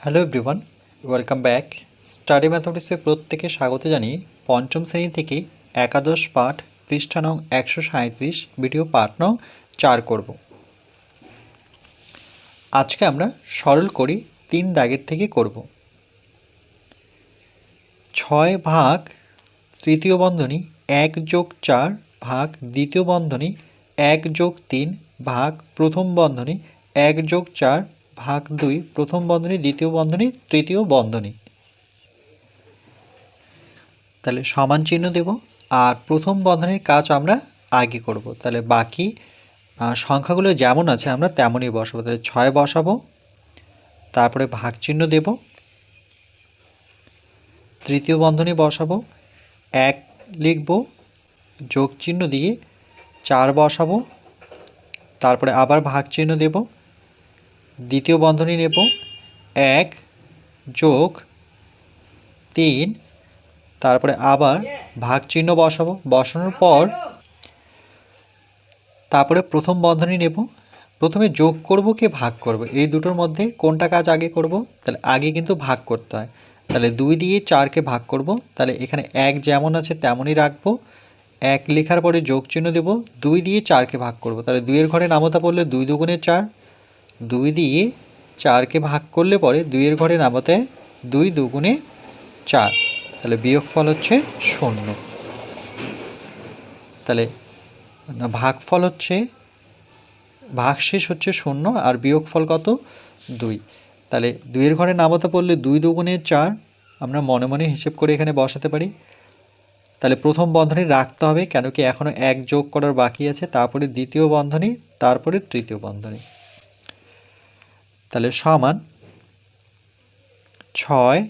Hello everyone welcome back study ম্যাথমেটিক্সে প্রত্যেকে স্বাগত জানিয়ে পঞ্চম শ্রেণি থেকে একাদশ পাঠ পৃষ্ঠা একশো সাঁত্রিশ ভিডিও পাঠ নং চার করব। আজকে আমরা সরল করি তিন দাগের থেকে করব। ছয় ভাগ তৃতীয় বন্ধনী এক যোগ চার ভাগ দ্বিতীয় বন্ধনী এক যোগ তিন ভাগ প্রথম বন্ধনী এক যোগ চার ভাগ দুই, প্রথম বন্ধনী, দ্বিতীয় বন্ধনী, তৃতীয় বন্ধনী। তাহলে সমান চিহ্ন দেব, আর প্রথম বন্ধনীর কাজ আমরা আগে করব। তাহলে বাকি সংখ্যাগুলো যেমন আছে আমরা তেমনই বসাবো। তাহলে ছয় বসাবো, তারপরে ভাগ চিহ্ন দেব, তৃতীয় বন্ধনী বসাবো, এক লিখব, যোগ চিহ্ন দিয়ে চার বসাবো, তারপরে আবার ভাগ চিহ্ন দেব দ্বিতীয় বন্ধনী নেব। এক যোগ তিন, তারপরে আবার ভাগ চিহ্ন বসাবো। বসানোর পর তারপরে প্রথম বন্ধনী নেব। প্রথমে যোগ করব কি ভাগ করব? এই দুটোর মধ্যে কোনটা কাজ আগে করব? তাহলে আগে কিন্তু ভাগ করতে হয়। তাহলে দুই দিয়ে চারকে ভাগ করব। তাহলে এখানে এক যেমন আছে তেমনই রাখব। এক লেখার পরে যোগ চিহ্ন দেব। দুই দিয়ে চারকে ভাগ করব। তাহলে দুইয়ের ঘরে নামতা পড়লে দুই দুগুণে চার। দুই দিয়ে চারকে ভাগ করলে পরে দুইয়ের ঘরে নামাতে দুই দুগুণে চার। তাহলে বিয়োগফল হচ্ছে শূন্য। তাহলে ভাগফল হচ্ছে, ভাগশেষ হচ্ছে শূন্য আর বিয়োগফল কত? দুই। তাহলে দুইয়ের ঘরে নামাতে পড়লে দুই দুগুণে চার আমরা মনে মনে হিসেব করে এখানে বসাতে পারি। তাহলে প্রথম বন্ধনী রাখতে হবে কেন কি এখনও এক যোগ করার বাকি আছে, তারপরে দ্বিতীয় বন্ধনী, তারপরে তৃতীয় বন্ধনী। তাহলে সমান ছয়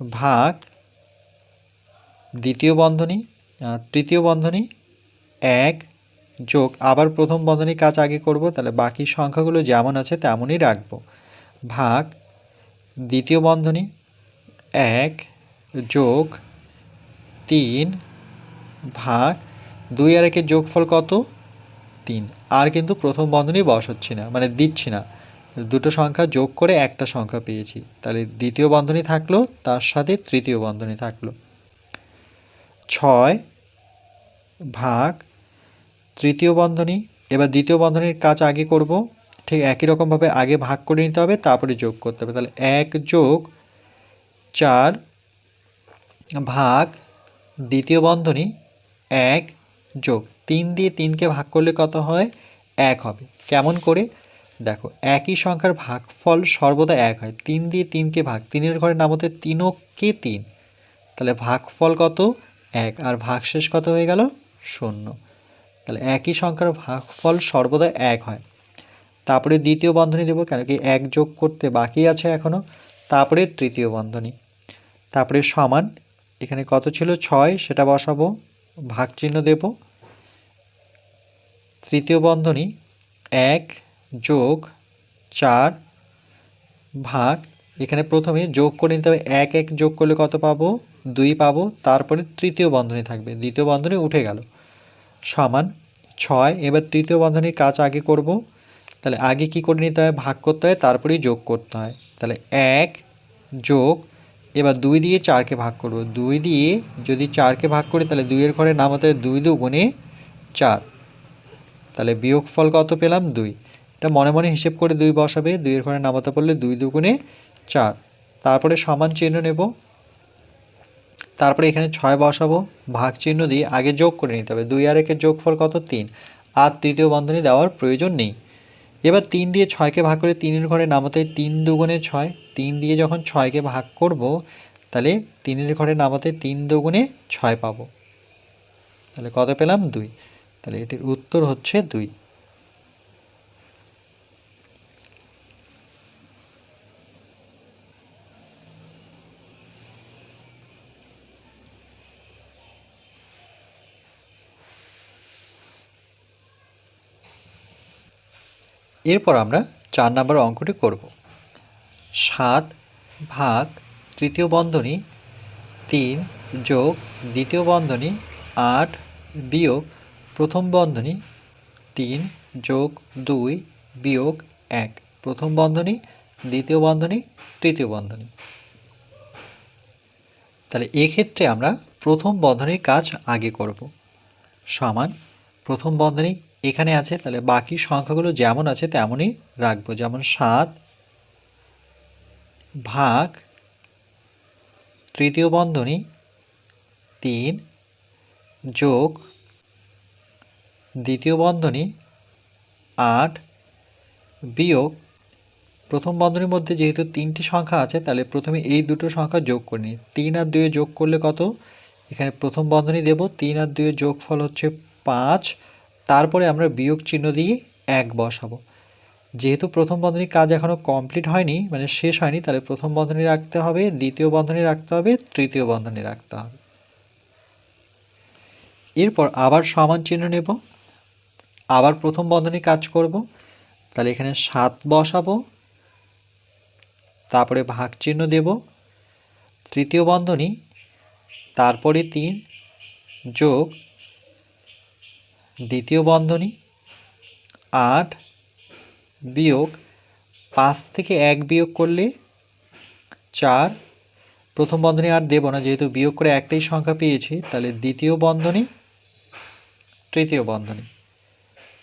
ভাগ দ্বিতীয় বন্ধনী তৃতীয় বন্ধনী এক যোগ আবার প্রথম বন্ধনীর কাজ আগে করব, তাহলে বাকি সংখ্যাগুলো যেমন আছে তেমনই রাখব। ভাগ দ্বিতীয় বন্ধনী এক যোগ তিন ভাগ দুই আর একের যোগফল কত? তিন। আর কিন্তু প্রথম বন্ধনী বসাচ্ছি না মানে দিচ্ছি না। দুটো সংখ্যা যোগ করে একটা সংখ্যা পেয়েছি। তাহলে দ্বিতীয় বন্ধনী থাকল, তার সাথে তৃতীয় বন্ধনী থাকল। ছয় ভাগ তৃতীয় বন্ধনী, এবার দ্বিতীয় বন্ধনীর কাজ আগে করব। ঠিক একই রকমভাবে আগে ভাগ করে নিতে হবে, তারপরে যোগ করতে হবে। তাহলে এক যোগ চার ভাগ দ্বিতীয় বন্ধনী, এক যোগ। তিন দিয়ে তিনকে ভাগ করলে কত হয়? এক হবে। কেমন করে? দেখো, একই সংখ্যার ভাগফল সর্বদা এক হয়। তিন দিয়ে তিনকে ভাগ, তিনের ঘরে নামতে তিনকে তিন। তাহলে ভাগফল কত? এক। আর ভাগশেষ কত হয়ে গেল? শূন্য। তাহলে একই সংখ্যার ভাগফল সর্বদা এক হয়। তারপরে দ্বিতীয় বন্ধনী দেবো, কেন কি এক যোগ করতে বাকি আছে এখনও তারপরে তৃতীয় বন্ধনী। তারপরে সমান, এখানে কত ছিল? ছয়, সেটা বসাবো। ভাগ চিহ্ন দেব। তৃতীয় বন্ধনী, এক যোগ চার ভাগ, এখানে প্রথমে যোগ করে নিতে হবে, এক এক যোগ করলে কত পাবো? দুই পাবো, তারপরে তৃতীয় বন্ধনী থাকবে, দ্বিতীয় বন্ধনী উঠে গেল। সমান ছয়, এবার তৃতীয় বন্ধনীর কাজ আগে করব, তাহলে আগে কি করে নিতে হয়? ভাগ করতে হয়, তারপরেই যোগ করতে হয়। তাহলে এক যোগ, এবার দুই দিয়ে চারকে ভাগ করব, দুই দিয়ে যদি চারকে ভাগ করি, তাহলে দুইয়ের ঘরে নামাতে দুই দু গুণে চার। তাহলে বিয়োগফল কত পেলাম? দুই। এটা মনে মনে হিসেব করে দুই বসাবে, দুইয়ের ঘরে নামাতে পারলে দুই দুগুণে চার। তারপরে সমান চিহ্ন নেব। তারপরে এখানে ছয় বসাবো, ভাগ চিহ্ন দিয়ে আগে যোগ করে নিতে হবে। দুই আর একের যোগফল কত? তিন। আর তৃতীয় বন্ধনী দেওয়ার প্রয়োজন নেই। এবার তিন দিয়ে ছয়কে ভাগ করে তিনের ঘরে নামাতে তিন দুগুণে ছয়। তিন দিয়ে যখন ছয়কে ভাগ করব, তাহলে তিনের ঘরে নামাতে তিন দুগুণে ছয় পাবো। তাহলে কত পেলাম? দুই। তাহলে এটির উত্তর হচ্ছে দুই। এরপর আমরা চার নম্বর অঙ্কটি করব। সাত ভাগ তৃতীয় বন্ধনী, তিন যোগ দ্বিতীয় বন্ধনী, আট বিয়োগ প্রথম বন্ধনী, তিন যোগ দুই বিয়োগ এক, প্রথম বন্ধনী, দ্বিতীয় বন্ধনী, তৃতীয় বন্ধনী। তাহলে এক্ষেত্রে আমরা প্রথম বন্ধনীর কাজ আগে করব। সমান প্রথম বন্ধনী এখানে আছে, তাহলে বাকি সংখ্যাগুলো যেমন আছে তেমনই রাখব। যেমন সাত ভাগ তৃতীয় বন্ধনী তিন যোগ দ্বিতীয় বন্ধনী আট বিয়োগ প্রথম বন্ধনীর মধ্যে যেহেতু তিনটি সংখ্যা আছে, তাহলে প্রথমে এই দুটো সংখ্যা যোগ করে নিই। তিন আর দুয়ে যোগ করলে কত? এখানে প্রথম বন্ধনী দেব, তিন আর দুয়ে যোগফল হচ্ছে পাঁচ তারপরে আমরা বিয়োগ চিহ্ন দিয়ে এক বসাবো। যেহেতু প্রথম বন্ধনীর কাজ এখনও কমপ্লিট হয়নি মানে শেষ হয়নি, তাহলে প্রথম বন্ধনী রাখতে হবে, দ্বিতীয় বন্ধনী রাখতে হবে, তৃতীয় বন্ধনী রাখতে হবে। এরপর আবার সমান চিহ্ন নেব, আবার প্রথম বন্ধনী কাজ করব, তাহলে এখানে সাত বসাবো, তারপরে ভাগ চিহ্ন দেব, তৃতীয় বন্ধনী, তারপরে তিন যোগ দ্বিতীয় বন্ধনী, আট বিয়োগ পাঁচ থেকে এক বিয়োগ করলে চার। প্রথম বন্ধনী আর দেব না, যেহেতু বিয়োগ করে একটাই সংখ্যা পেয়েছি, তাহলে দ্বিতীয় বন্ধনী, তৃতীয় বন্ধনী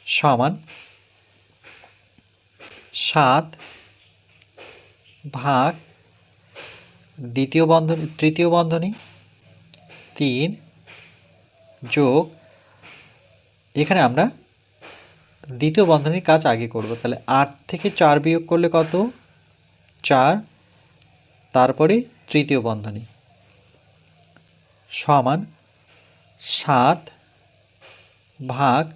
সমান সাত ভাগ দ্বিতীয় বন্ধনী, তৃতীয় বন্ধনী তিন যোগ এখানে আমরা দ্বিতীয় বন্ধনীর কাজ আগে করব। তাহলে আট থেকে চার বিয়োগ করলে কত? চার। তারপরে তৃতীয় বন্ধনী। সমান সাত ভাগ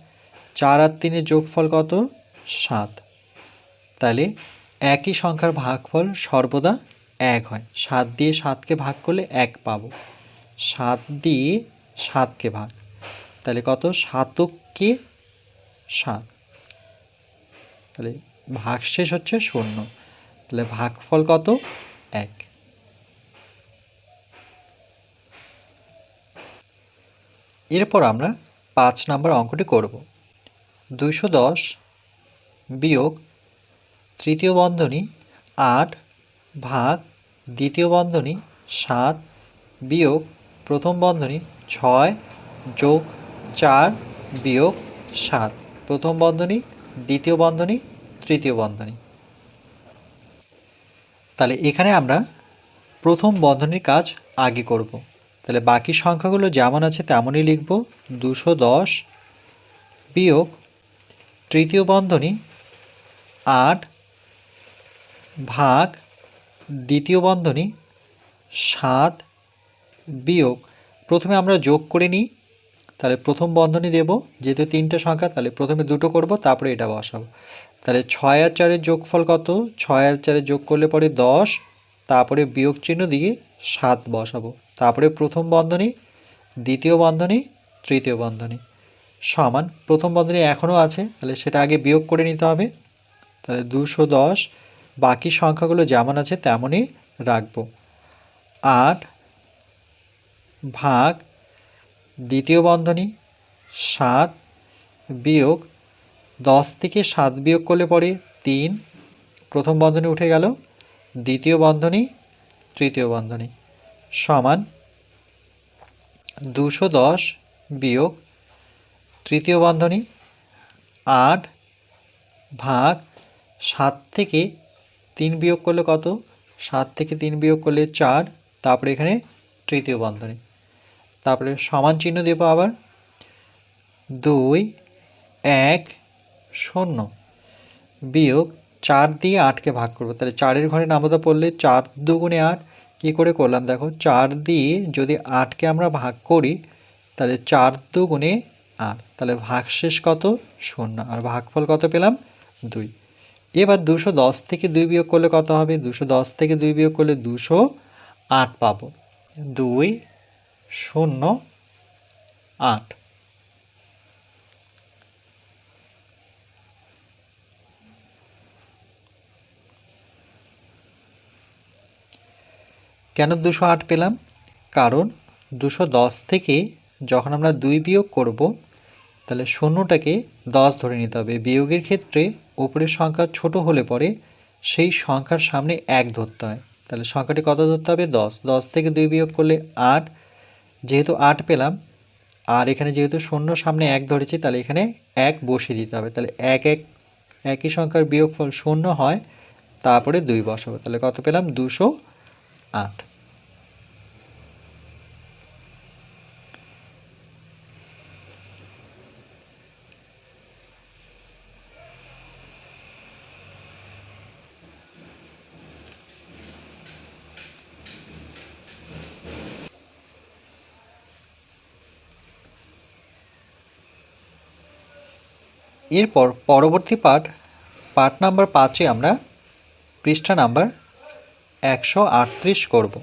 চার আর তিনের যোগফল কত? সাত। তাহলে একই সংখ্যার ভাগফল সর্বদা এক হয়। সাত দিয়ে সাতকে ভাগ করলে এক পাব। সাত দিয়ে সাতকে ভাগ। তাহলে কত? সাতককে সাত। তাহলে ভাগশেষ হচ্ছে শূন্য। তাহলে ভাগফল কত? এক। এরপর আমরা পাঁচ নাম্বার অঙ্কটি করব। দুশো দশ বিয়োগ তৃতীয় বন্ধনী আট ভাগ দ্বিতীয় বন্ধনী সাত বিয়োগ প্রথম বন্ধনী ছয় যোগ চার বিয়োগ সাত। প্রথম বন্ধনী, দ্বিতীয় বন্ধনী, তৃতীয় বন্ধনী। তাহলে এখানে আমরা প্রথম বন্ধনীর কাজ আগে করব। তাহলে বাকি সংখ্যাগুলো যেমন আছে তেমনই লিখব। দুশো দশ বিয়োগ তৃতীয় বন্ধনী আট ভাগ দ্বিতীয় বন্ধনী সাত বিয়োগ। প্রথমে আমরা যোগ করে নিই। তাহলে প্রথম বন্ধনী দেব, যেহেতু তিনটে সংখ্যা, তাহলে প্রথমে দুটো করব, তারপরে এটা বসাবো। তাহলে ছয় আর চারের যোগফল কত? ছয় আর চারের যোগ করলে পরে দশ, তারপরে বিয়োগ চিহ্ন দিয়ে সাত বসাবো। তারপরে প্রথম বন্ধনী, দ্বিতীয় বন্ধনী, তৃতীয় বন্ধনী। সমান, প্রথম বন্ধনী এখনও আছে, তাহলে সেটা আগে বিয়োগ করে নিতে হবে। তাহলে দুশো দশ, বাকি সংখ্যাগুলো যেমন আছে তেমনই রাখব। আট ভাগ দ্বিতীয় বন্ধনী, সাত বিয়োগ দশ থেকে সাত বিয়োগ করলে পরে তিন। প্রথম বন্ধনী উঠে গেল। দ্বিতীয় বন্ধনী, তৃতীয় বন্ধনী সমান দুশো দশ বিয়োগ তৃতীয় বন্ধনী আট ভাগ সাত থেকে তিন বিয়োগ করলে কত? সাত থেকে তিন বিয়োগ করলে চার। তারপরে এখানে তৃতীয় বন্ধনী। তারপরে সমান চিহ্ন দেবো আবার। দুই, এক, শূন্য। বিয়োগ চার দিয়ে আটকে ভাগ করব। তাহলে চারের ঘরে নামতা পড়লে চার দুগুণে আট, কী করে করলাম দেখো? চার দিয়ে যদি আটকে আমরা ভাগ করি, তাহলে চার দুগুণে আট। তাহলে ভাগশেষ কত? শূন্য। আর ভাগফল কত পেলাম? দুই। এবার দুশো দশ থেকে দুই বিয়োগ করলে কত হবে? দুশো দশ থেকে দুই বিয়োগ করলে দুশো আট পাবো। দুই শূন্য, আট। কেন দুশো আট পেলাম? কারণ দুশো দশ থেকে যখন আমরা দুই বিয়োগ করব, তাহলে শূন্যটাকে দশ ধরে নিতে হবে। বিয়োগের ক্ষেত্রে ওপরের সংখ্যা ছোট হলে পরে সেই সংখ্যার সামনে এক ধরতে হয়। তাহলে সংখ্যাটি কত ধরতে হবে? দশ। দশ থেকে দুই বিয়োগ করলে আট। যেহেতু আট পেলাম, আর এখানে যেহেতু শূন্য সামনে এক ধরেছি, তাহলে এখানে এক বসিয়ে দিতে হবে। তাহলে এক এক, একই সংখ্যার বিয়োগফল শূন্য হয়, তারপরে দুই বসাবো। তাহলে কত পেলাম? দুশো আট। এরপর পরবর্তী পাঠ পাঠ নাম্বার পাঁচে আমরা পৃষ্ঠা নাম্বার একশো আটত্রিশ করব।